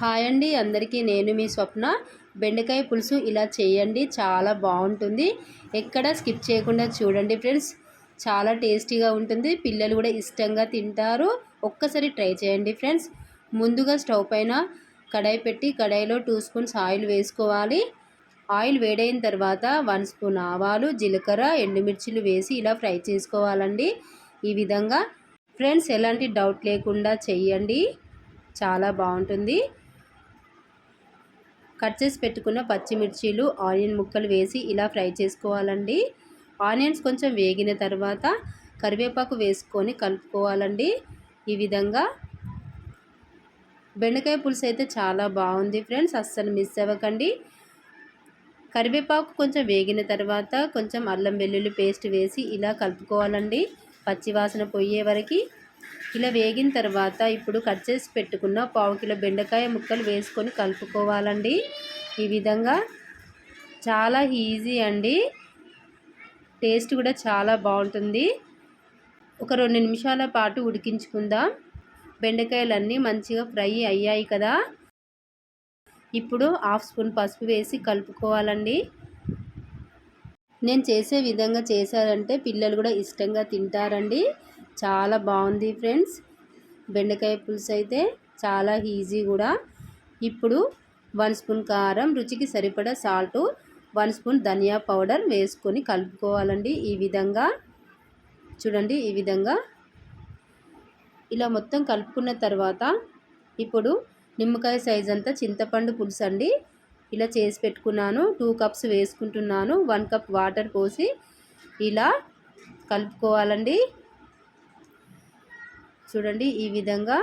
Hi అండి అందరికీ నేను మీ స్వప్న. బెండకాయ పులుసు ఇలా చేయండి చాలా బాగుంటుంది. ఎక్కడ స్కిప్ చేయకుండా చూడండి ఫ్రెండ్స్. చాలా టేస్టీగా ఉంటుంది పిల్లలు కూడా ఇష్టంగా తింటారు. ఒక్కసారి ట్రై చేయండి ఫ్రెండ్స్. ముందుగా స్టవ్ పైన కడాయి పెట్టి కడాయిలో టూ స్పూన్స్ ఆయిల్ వేసుకోవాలి. ఆయిల్ వేడైన తర్వాత వన్ స్పూన్ ఆవాలు జీలకర్ర ఎండుమిర్చిలు వేసి ఇలా ఫ్రై చేసుకోవాలండి. ఈ విధంగా ఫ్రెండ్స్ ఎలాంటి డౌట్ లేకుండా చెయ్యండి చాలా బాగుంటుంది. కట్ చేసి పెట్టుకున్న పచ్చిమిర్చీలు ఆనియన్ ముక్కలు వేసి ఇలా ఫ్రై చేసుకోవాలండి. ఆనియన్స్ కొంచెం వేగిన తర్వాత కరివేపాకు వేసుకొని కలుపుకోవాలండి. ఈ విధంగా బెండకాయ పులుసు అయితే చాలా బాగుంది ఫ్రెండ్స్ అస్సలు మిస్ అవ్వకండి. కరివేపాకు కొంచెం వేగిన తర్వాత కొంచెం అల్లం వెల్లుల్లి పేస్ట్ వేసి ఇలా కలుపుకోవాలండి. పచ్చివాసన పోయే వరకు ఇలా వేగిన తర్వాత ఇప్పుడు కట్ చేసి పెట్టుకున్న పావు కిలో బెండకాయ ముక్కలు వేసుకొని కలుపుకోవాలండి. ఈ విధంగా చాలా ఈజీ అండి. టేస్ట్ కూడా చాలా బాగుంటుంది. ఒక రెండు నిమిషాల పాటు ఉడికించుకుందాం. బెండకాయలన్నీ మంచిగా ఫ్రై అయ్యాయి కదా. ఇప్పుడు హాఫ్ స్పూన్ పసుపు వేసి కలుపుకోవాలండి. నేను చేసే విధంగా చేశారంటే పిల్లలు కూడా ఇష్టంగా తింటారండి. చాలా బాగుంది ఫ్రెండ్స్. బెండకాయ పులుసు అయితే చాలా ఈజీ కూడా. ఇప్పుడు వన్ స్పూన్ కారం రుచికి సరిపడా సాల్టు వన్ స్పూన్ ధనియా పౌడర్ వేసుకొని కలుపుకోవాలండి ఈ విధంగా. చూడండి ఈ విధంగా. ఇలా మొత్తం కలుపుకున్న తర్వాత ఇప్పుడు నిమ్మకాయ సైజ్ అంతా చింతపండు పులుసు అండి. ఇలా చేసి పెట్టుకున్నాను. టూ కప్స్ వేసుకుంటున్నాను. వన్ కప్ వాటర్ పోసి ఇలా కలుపుకోవాలండి. చూడండి ఈ విధంగా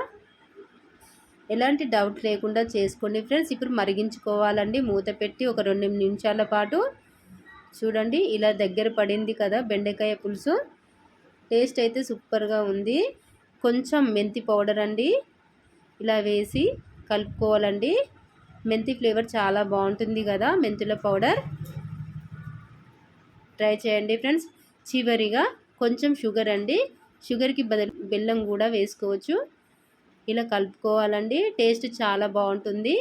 ఎలాంటి డౌట్ లేకుండా చేసుకోండి ఫ్రెండ్స్ ఇప్పుడు మరిగించుకోవాలండి మూత పెట్టి ఒక రెండు నిమిషాల పాటు. చూడండి ఇలా దగ్గర పడింది కదా బెండకాయ పులుసు. టేస్ట్ అయితే సూపర్గా ఉంది. కొంచెం మెంతి పౌడర్ అండి. ఇలా వేసి కలుపుకోవాలండి. మెంతి ఫ్లేవర్ చాలా బాగుంటుంది కదా మెంతుల పౌడర్ ట్రై చేయండి ఫ్రెండ్స్ చివరిగా కొంచెం షుగర్ అండి. షుగర్కి బదులు బెల్లం కూడా వేసుకోవచ్చు. ఇలా కలుపుకోవాలండి. టేస్ట్ చాలా బాగుంటుంది.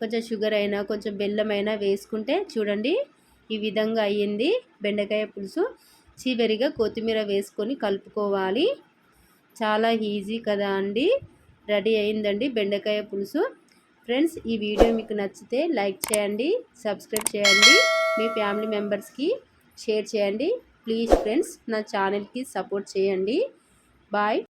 కొంచెం షుగర్ అయినా కొంచెం బెల్లం అయినా వేసుకుంటే చూడండి ఈ విధంగా అయ్యింది. బెండకాయ పులుసు చివరిగా కొత్తిమీర వేసుకొని కలుపుకోవాలి. చాలా ఈజీ కదా అండి. రెడీ అయిందండి బెండకాయ పులుసు. ఫ్రెండ్స్ ఈ వీడియో మీకు నచ్చితే లైక్ చేయండి సబ్స్క్రైబ్ చేయండి. మీ ఫ్యామిలీ మెంబర్స్కి షేర్ చేయండి. ప్లీజ్ ఫ్రెండ్స్ నా ఛానల్కి సపోర్ట్ చేయండి. బాయ్.